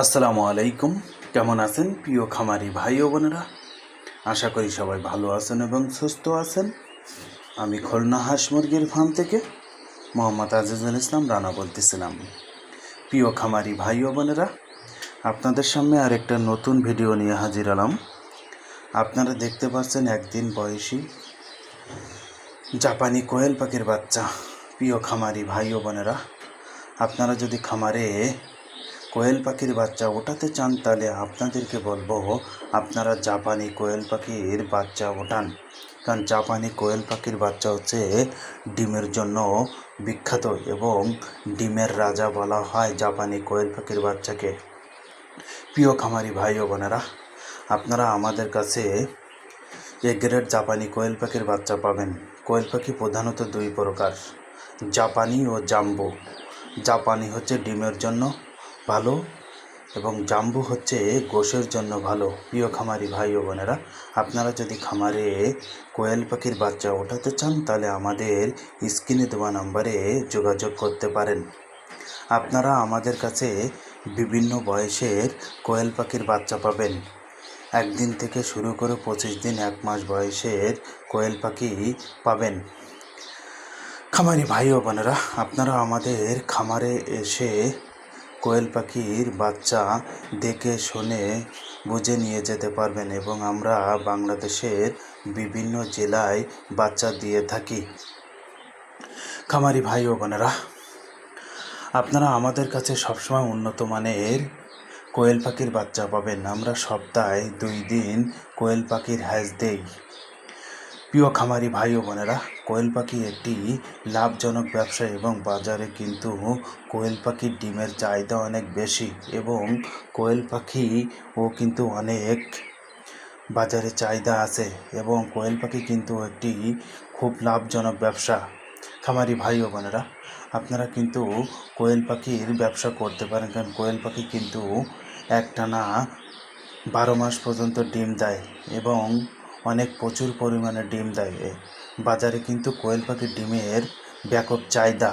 আসসালামু আলাইকুম। কেমন আছেন প্রিয় খামারি ভাই ও বোনেরা? আশা করি সবাই ভালো আছেন এবং সুস্থ আছেন। আমি খুলনা হাঁস মুরগির ফার্ম থেকে মোহাম্মদ আজিজুল ইসলাম রানা বলতেছিলাম। প্রিয় খামারি ভাই ও বোনেরা, আপনাদের সামনে আরেকটা নতুন ভিডিও নিয়ে হাজির হলাম। আপনারা দেখতে পাচ্ছেন একদিন বয়সী জাপানি কোয়েল পাখির বাচ্চা। প্রিয় খামারি ভাই ও বোনেরা, আপনারা যদি খামারে কোয়েল পাখির বাচ্চা ওঠাতে চান তাহলে আপনাদেরকে বলব, আপনারা জাপানি কোয়েল পাখির বাচ্চা ওঠান। কারণ জাপানি কোয়েল পাখির বাচ্চা হচ্ছে ডিমের জন্য বিখ্যাত এবং ডিমের রাজা বলা হয় জাপানি কোয়েল পাখির বাচ্চাকে। প্রিয় খামারি ভাই ও বোনেরা, আপনারা আমাদের কাছে এ গ্রেড জাপানি কোয়েল পাখির বাচ্চা পাবেন। কোয়েল পাখি প্রধানত দুই প্রকার, জাপানি ও জাম্বো। জাপানি হচ্ছে ডিমের জন্য ভালো এবং জাম্বু হচ্ছে গোশের জন্য ভালো। প্রিয় খামারি ভাই ও বোনেরা, আপনারা যদি খামারে কোয়েল পাখির বাচ্চা ওঠাতে চান, তাহলে আমাদের স্ক্রিনে দেওয়া নাম্বারে যোগাযোগ করতে পারেন। আপনারা আমাদের কাছে বিভিন্ন বয়সের কোয়েল পাখির বাচ্চা পাবেন। একদিন থেকে শুরু করে পঁচিশ দিন, এক মাস বয়সের কোয়েল পাখি পাবেন। খামারি ভাই ও বোনেরা, আপনারা আমাদের খামারে এসে কোয়েল পাখির বাচ্চা দেখে শুনে বুঝে নিয়ে যেতে পারবেন এবং আমরা বাংলাদেশের বিভিন্ন জেলায় বাচ্চা দিয়ে থাকি। খামারি ভাই ও বোনেরা, আপনারা আমাদের কাছে সবসময় উন্নত মানের কোয়েল পাখির বাচ্চা পাবেন। আমরা সপ্তাহে দুই দিন কোয়েল পাখির হ্যাজ দেই। প্রিয় খামারি ভাই ও বোনেরা, কোয়েল পাখি একটি লাভজনক ব্যবসা এবং বাজারে কিন্তু কোয়েল পাখির ডিমের চাহিদা অনেক বেশি এবং কোয়েল পাখি ও কিন্তু অনেক বাজারে চাহিদা আছে এবং কোয়েল পাখি কিন্তু একটি খুব লাভজনক ব্যবসা। খামারি ভাই ও বোনেরা, আপনারা কিন্তু কোয়েল পাখির ব্যবসা করতে পারেন কারণ কোয়েল পাখি কিন্তু একটানা বারো মাস পর্যন্ত ডিম দেয় এবং অনেক প্রচুর পরিমাণে ডিম দেয় বাজারে কিন্তু কোয়েল পাখির ডিমের ব্যাপক চাহিদা।